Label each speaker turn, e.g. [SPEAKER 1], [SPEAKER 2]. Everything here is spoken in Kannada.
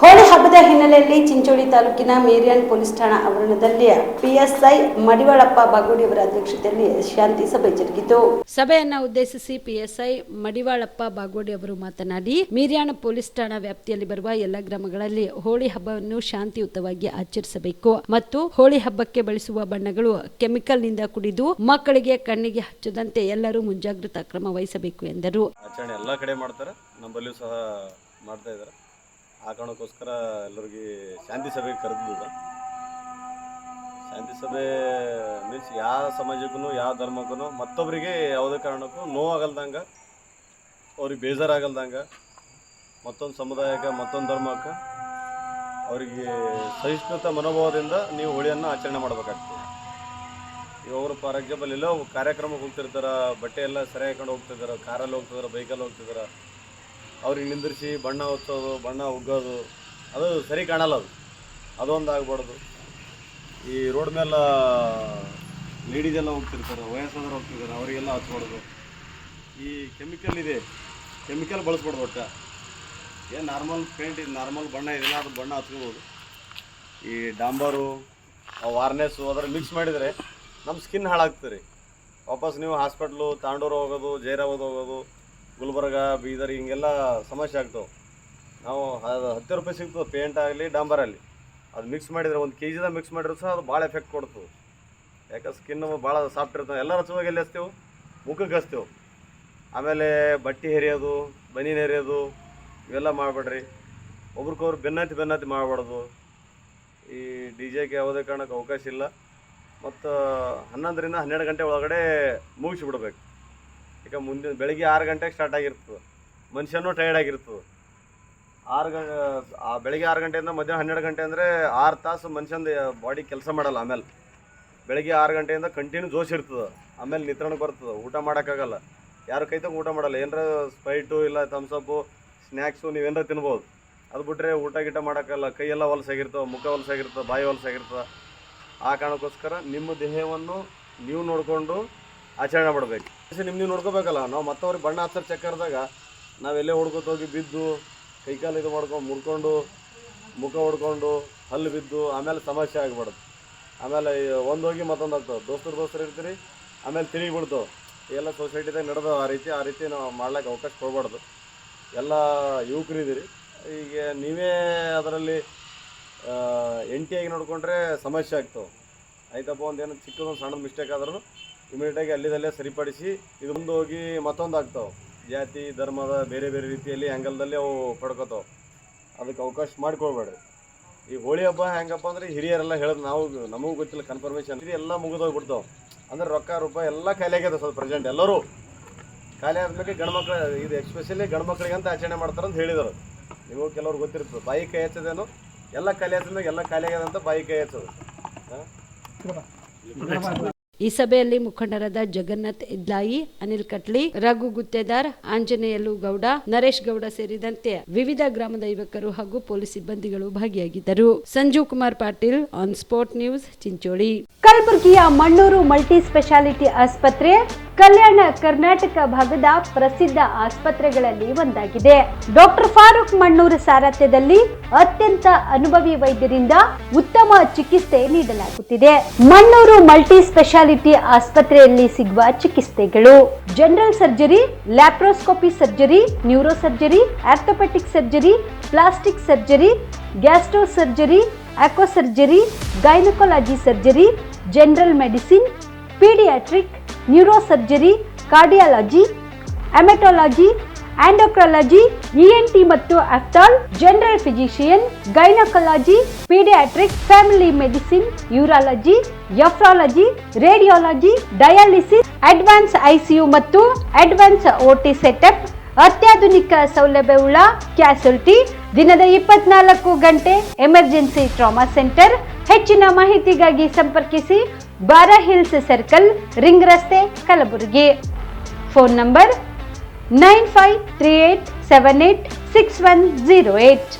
[SPEAKER 1] ಹೋಳಿ ಹಬ್ಬದ ಹಿನ್ನೆಲೆಯಲ್ಲಿ ಚಿಂಚೋಳಿ ತಾಲೂಕಿನ ಮೇರಿಯನ್ ಪೊಲೀಸ್ ಠಾಣಾ ಆವರಣದಲ್ಲಿ ಪಿಎಸ್ಐ ಮಡಿವಾಳಪ್ಪ ಬಾಗೋಡಿ ಅವರ ಅಧ್ಯಕ್ಷತೆಯಲ್ಲಿ ಶಾಂತಿ ಸಭೆ ಜರುಗಿತು. ಸಭೆಯನ್ನ ಉದ್ದೇಶಿಸಿ ಪಿಎಸ್ಐ ಮಡಿವಾಳಪ್ಪ ಬಾಗೋಡಿ ಅವರು ಮಾತನಾಡಿ ಮೀರ್ಯಾಣ ಪೊಲೀಸ್ ಠಾಣಾ ವ್ಯಾಪ್ತಿಯಲ್ಲಿ ಬರುವ ಎಲ್ಲ ಗ್ರಾಮಗಳಲ್ಲಿ ಹೋಳಿ ಹಬ್ಬವನ್ನು ಶಾಂತಿಯುತವಾಗಿ ಆಚರಿಸಬೇಕು ಮತ್ತು ಹೋಳಿ ಹಬ್ಬಕ್ಕೆ ಬಳಸುವ ಬಣ್ಣಗಳು ಕೆಮಿಕಲ್ನಿಂದ ಕುಡಿದು ಮಕ್ಕಳಿಗೆ ಕಣ್ಣಿಗೆ ಹಚ್ಚದಂತೆ ಎಲ್ಲರೂ ಮುಂಜಾಗ್ರತಾ ಕ್ರಮ ವಹಿಸಬೇಕು ಎಂದರು.
[SPEAKER 2] ಆಚರಣೆ ಎಲ್ಲ ಕಡೆ ಮಾಡ್ತಾರೆ ನಮ್ಮಲ್ಲಿಯೂ ಸಹ ಮಾಡ್ತಾ ಇದ್ದಾರೆ. ಆ ಕಾರಣಕ್ಕೋಸ್ಕರ ಎಲ್ಲರಿಗೆ ಶಾಂತಿ ಸಭೆಗೆ ಕರೆದಿದ್ದ ಶಾಂತಿ ಸಭೆ ಮೀನ್ಸ್ ಯಾವ ಸಮಾಜಕ್ಕೂ, ಯಾವ ಧರ್ಮಕ್ಕೂ, ಮತ್ತೊಬ್ಬರಿಗೆ ಯಾವುದೇ ಕಾರಣಕ್ಕೂ ನೋವಾಗಲ್ದಂಗೆ, ಅವ್ರಿಗೆ ಬೇಜಾರಾಗಲ್ದಂಗೆ, ಮತ್ತೊಂದು ಸಮುದಾಯಕ್ಕೆ, ಮತ್ತೊಂದು ಧರ್ಮಕ್ಕೆ ಅವರಿಗೆ ಸಹಿಷ್ಣುತ ಮನೋಭಾವದಿಂದ ನೀವು ಹೋಳಿಯನ್ನು ಆಚರಣೆ ಮಾಡಬೇಕಾಗ್ತದೆ. ಈಗ ಅವರು ಫಾರ್ ಎಕ್ಸಾಂಪಲ್ ಎಲ್ಲೋ ಕಾರ್ಯಕ್ರಮಕ್ಕೆ ಹೋಗ್ತಿರ್ತಾರೆ, ಬಟ್ಟೆ ಎಲ್ಲ ಸರಿ ಹಾಕೊಂಡು ಹೋಗ್ತಿದ್ದಾರೆ ಕಾರಲ್ಲಿ ಹೋಗ್ತಿದ್ದಾರೆ ಬೈಕಲ್ಲಿ ಹೋಗ್ತಿದಾರೆ ಅವ್ರಿಗೆ ನಿಂದಿರಿಸಿ ಬಣ್ಣ ಹೊತ್ತೋದು, ಬಣ್ಣ ಉಗ್ಗೋದು, ಅದು ಸರಿ ಕಾಣಲ್ಲ ಅದು. ಅದೊಂದು ಆಗ್ಬಾರ್ದು ಈ ರೋಡ್ ಮೇಲೆ ಲೇಡೀಸ್ ಎಲ್ಲ ಹೋಗ್ತಿರ್ತಾರೆ, ವಯಸ್ಸಾದವ್ರು ಹೋಗ್ತಿರ್ತಾರೆ, ಅವರಿಗೆಲ್ಲ ಹಚ್ಬಾರ್ದು ಈ ಕೆಮಿಕಲ್ ಇದೆ. ಕೆಮಿಕಲ್ ಬಳಸ್ಬಾರ್ದು ಒಟ್ಟ. ಏನು ನಾರ್ಮಲ್ ಪೇಂಟ್ ಇದು ನಾರ್ಮಲ್ ಬಣ್ಣ ಇದೆಲ್ಲ, ಅದು ಬಣ್ಣ ಹಚ್ಕೋಬೋದು ಈ ಡಾಂಬರು ವಾರ್ನೆಸ್ಸು ಅದರ ಮಿಕ್ಸ್ ಮಾಡಿದರೆ ನಮ್ಮ ಸ್ಕಿನ್ ಹಾಳಾಗ್ತದೆ. ವಾಪಸ್ ನೀವು ಹಾಸ್ಪಿಟ್ಲು ತಾಂಡೂರು ಹೋಗೋದು, ಜೈರಾಬಾದ್ ಹೋಗೋದು ಗುಲ್ಬರ್ಗ, ಬೀದರ್ ಹಿಂಗೆಲ್ಲ ಸಮಸ್ಯೆ ಆಗ್ತವೆ. ನಾವು ಅದು ಹತ್ತು ರೂಪಾಯಿ ಸಿಗ್ತದೆ ಪೇಂಟ್ ಆಗಲಿ, ಡಾಂಬರ್ ಆಗಲಿ. ಅದು ಮಿಕ್ಸ್ ಮಾಡಿದರೆ ಒಂದು ಕೆ ಜಿದಾಗ ಮಿಕ್ಸ್ ಮಾಡಿದ್ರೆ ಸಹ ಅದು ಭಾಳ ಎಫೆಕ್ಟ್ ಕೊಡ್ತದೆ. ಯಾಕೆ ಸ್ಕಿನ್ ಭಾಳ ಸಾಫ್ಟ್ ಇರ್ತವೆ. ಎಲ್ಲ ರಚವಾಗಿ ಎಲ್ಲಿ ಹಚ್ತೇವೆ? ಮುಖಕ್ಕೆ ಹಚ್ತೇವೆ. ಆಮೇಲೆ ಬಟ್ಟೆ ಹೆರಿಯೋದು, ಬನೀನ್ ಹೆರಿಯೋದು, ಇವೆಲ್ಲ ಮಾಡಬೇಡ್ರಿ. ಒಬ್ರಿಗೊಬ್ರು ಬೆನ್ನತ್ತಿ ಬೆನ್ನತ್ತಿ ಮಾಡಬಾರ್ದು. ಈ ಡಿ ಜೆಗೆ ಯಾವುದೇ ಕಾರಣಕ್ಕೆ ಅವಕಾಶ ಇಲ್ಲ. ಮತ್ತು ಹನ್ನೊಂದರಿಂದ ಹನ್ನೆರಡು ಗಂಟೆ ಒಳಗಡೆ ಮುಗಿಸಿಬಿಡ್ಬೇಕು. ಈಗ ಮುಂದಿನ ಬೆಳಿಗ್ಗೆ ಆರು ಗಂಟೆಗೆ ಸ್ಟಾರ್ಟ್ ಆಗಿರ್ತದೆ. ಮನುಷ್ಯನೂ ಟೈರ್ಡ್ ಆಗಿರ್ತದೆ. ಆರು ಗ, ಆ ಬೆಳಿಗ್ಗೆ ಆರು ಗಂಟೆಯಿಂದ ಮಧ್ಯಾಹ್ನ ಹನ್ನೆರಡು ಗಂಟೆ ಅಂದರೆ ಆರು ತಾಸು ಮನುಷ್ಯಂದು ಬಾಡಿ ಕೆಲಸ ಮಾಡಲ್ಲ ಆಮೇಲೆ. ಬೆಳಗ್ಗೆ ಆರು ಗಂಟೆಯಿಂದ ಕಂಟಿನ್ಯೂ ಜೋಶ್ ಇರ್ತದೆ. ಆಮೇಲೆ ನಿತ್ರಣ ಬರ್ತದೆ. ಊಟ ಮಾಡೋಕ್ಕಾಗಲ್ಲ. ಯಾರು ಕೈತಾಗ ಊಟ ಮಾಡಲ್ಲ. ಏನರ ಸ್ಪೈಟು ಇಲ್ಲ ಥಮ್ಸಪ್ಪು ಸ್ನ್ಯಾಕ್ಸು ನೀವೇನಾರ ತಿನ್ಬೋದು. ಅದು ಬಿಟ್ಟರೆ ಊಟ ಗೀಟ ಮಾಡೋಕ್ಕಲ್ಲ ಕೈಯೆಲ್ಲ ಹೊಲಸಾಗಿರ್ತವೆ ಮುಖ ಹೊಲಸಾಗಿರ್ತವೆ ಬಾಯಿ ಹೊಲಸಾಗಿರ್ತವೆ ಆ ಕಾರಣಕ್ಕೋಸ್ಕರ ನಿಮ್ಮ ದೇಹವನ್ನು ನೀವು ನೋಡಿಕೊಂಡು ಆಚರಣೆ ಮಾಡಬೇಕು. ನಿಮ್ಮ ನೀವು ನೋಡ್ಕೋಬೇಕಲ್ಲ, ನಾವು ಮತ್ತವ್ರಿಗೆ ಬಣ್ಣ ಹಚ್ಚರ್ ಚಕ್ಕರ್ದಾಗ ನಾವೆಲ್ಲೇ ಹೋಗಿ ಬಿದ್ದು ಕೈಕಾಲು ಇದು ಮಾಡ್ಕೊಂಡು ಮುರ್ಕೊಂಡು, ಮುಖ ಹೊಡ್ಕೊಂಡು ಹಲ್ಲು ಬಿದ್ದು ಆಮೇಲೆ ಸಮಸ್ಯೆ ಆಗ್ಬಾರ್ದು ಆಮೇಲೆ ಒಂದು ಹೋಗಿ ಮತ್ತೊಂದು ಆಗ್ತಾವೆ. ದೋಸ್ತರು ದೋಸ್ತರು ಇರ್ತೀರಿ, ಆಮೇಲೆ ತಿರುಗಿ ಬಿಡ್ತಾವೆ. ಎಲ್ಲ ಸೊಸೈಟಿದಾಗ ನಡೆದು ಆ ರೀತಿ ಆ ರೀತಿ ನಾವು ಮಾಡ್ಲಿಕ್ಕೆ ಅವಕಾಶ ಕೊಡಬಾರ್ದು. ಎಲ್ಲ ಯುವಕರಿದ್ದೀರಿ. ಈಗ ನೀವೇ ಅದರಲ್ಲಿ ಎಂಟಿಯಾಗಿ ನೋಡಿಕೊಂಡ್ರೆ ಸಮಸ್ಯೆ ಆಗ್ತವೆ. ಆಯ್ತಪ್ಪ ಒಂದು ಏನೋ ಚಿಕ್ಕದೊಂದು ಸಣ್ಣದ ಮಿಸ್ಟೇಕ್ ಆದ್ರೂ ಇಮಿಡಿಯೇಟಾಗಿ ಅಲ್ಲಿದಲ್ಲೇ ಸರಿಪಡಿಸಿ ಇದು ಮುಂದೆ ಹೋಗಿ ಮತ್ತೊಂದು ಆಗ್ತಾವೆ. ಜಾತಿ, ಧರ್ಮದ ಬೇರೆ ಬೇರೆ ರೀತಿಯಲ್ಲಿ ಆ್ಯಂಗಲ್ದಲ್ಲಿ ಅವು ಪಡ್ಕೋತಾವೆ. ಅದಕ್ಕೆ ಅವಕಾಶ ಮಾಡ್ಕೊಳ್ಬೇಡ್ರಿ. ಈ ಹೋಳಿ ಹಬ್ಬ ಹೆಂಗಪ್ಪ ಅಂದ್ರೆ ಹಿರಿಯರೆಲ್ಲ ಹೇಳೋದು ನಾವು, ನಮಗೂ ಗೊತ್ತಿಲ್ಲ ಕನ್ಫರ್ಮೇಷನ್ ಎಲ್ಲ ಮುಗಿದೋಗ್ಬಿಡ್ತಾವೆ ಅಂದ್ರೆ ರೊಕ್ಕ ರೂಪಾಯಿ ಎಲ್ಲ ಖಾಲಿ ಆಗ್ಯದ ಸ್ವಲ್ಪ ಪ್ರೆಸೆಂಟ್ ಎಲ್ಲರೂ. ಖಾಲಿ ಆದ್ಮೇಲೆ ಗಂಡ್ಮಕ್ಳು ಇದು ಎಕ್ಸ್ಪೆಷಲಿ ಗಂಡ್ಮಕ್ಳಿಗೆ ಅಂತ ಆಚರಣೆ ಮಾಡ್ತಾರೆ ಅಂತ ಹೇಳಿದರು. ನೀವು ಕೆಲವ್ರು ಗೊತ್ತಿರ್ತದೆ. ಬಾಯಿ ಕೈ ಹಚ್ಚದೇನು? ಎಲ್ಲ ಖಾಲಿ ಹಚ್ಚಿದ್ಮೇಲೆ ಎಲ್ಲ ಖಾಲಿ ಆಗ್ಯದ ಅಂತ ಬಾಯಿ ಕೈ ಹಚ್ಚೋದು.
[SPEAKER 1] ಈ ಸಭೆಯಲ್ಲಿ ಮುಖಂಡರಾದ ಜಗನ್ನಾಥ್ ಇದ್ಲಾಯಿ, ಅನಿಲ್ ಕಟ್ಲಿ, ರಘು ಗುತ್ತೇದಾರ್ ಆಂಜನೇಯಲು ಗೌಡ, ನರೇಶ್ ಗೌಡ ಸೇರಿದಂತೆ ವಿವಿಧ ಗ್ರಾಮದ ಯುವಕರು ಹಾಗೂ ಪೊಲೀಸ್ ಸಿಬ್ಬಂದಿಗಳು ಭಾಗಿಯಾಗಿದ್ದರು. Sanjeev Kumar Patil on sport news Chincholi. ಕಲಬುರಗಿಯ ಮಣ್ಣೂರು ಮಲ್ಟಿ ಸ್ಪೆಷಾಲಿಟಿ ಆಸ್ಪತ್ರೆ, ಕಲ್ಯಾಣ ಕರ್ನಾಟಕ ಭಾಗದ ಪ್ರಸಿದ್ಧ ಆಸ್ಪತ್ರೆಗಳಲ್ಲಿ ಒಂದಾಗಿದೆ. ಡಾಕ್ಟರ್ ಫಾರೂಕ್ ಮಣ್ಣೂರು ಸಾರಥ್ಯದಲ್ಲಿ ಅತ್ಯಂತ ಅನುಭವಿ ವೈದ್ಯರಿಂದ ಉತ್ತಮ ಚಿಕಿತ್ಸೆ ನೀಡಲಾಗುತ್ತಿದೆ. ಮಣ್ಣೂರು ಮಲ್ಟಿ ಸ್ಪೆಷಾಲಿಟಿ ಆಸ್ಪತ್ರೆಯಲ್ಲಿ ಸಿಗುವ ಚಿಕಿತ್ಸೆಗಳು. General surgery laparoscopy surgery neuro surgery orthopaedic surgery plastic surgery gastro surgery aqua surgery gynaecology surgery general medicine paediatric neuro surgery cardiology haematology endocrinology ENT ಮತ್ತು ophthal general physician gynaecology paediatric family medicine urology nephrology radiology dialysis advance ICU ಮತ್ತು ಅಡ್ವಾನ್ಸ್ ಓಟಿ ಸೆಟಪ್ ಅತ್ಯಾಧುನಿಕ ಸೌಲಭ್ಯವುಳ್ಳ ಕ್ಯಾಸುಲ್ಟಿ ದಿನದ ಇಪ್ಪತ್ನಾಲ್ಕು ಗಂಟೆ ಎಮರ್ಜೆನ್ಸಿ ಟ್ರಾಮಾ ಸೆಂಟರ್ ಹೆಚ್ಚಿನ ಮಾಹಿತಿಗಾಗಿ ಸಂಪರ್ಕಿಸಿ ಬಾರಾ ಹಿಲ್ಸ್ ಸರ್ಕಲ್, ರಿಂಗ್ ರಸ್ತೆ, Kalaburagi. Phone number nine five three eight seven eight six one zero eight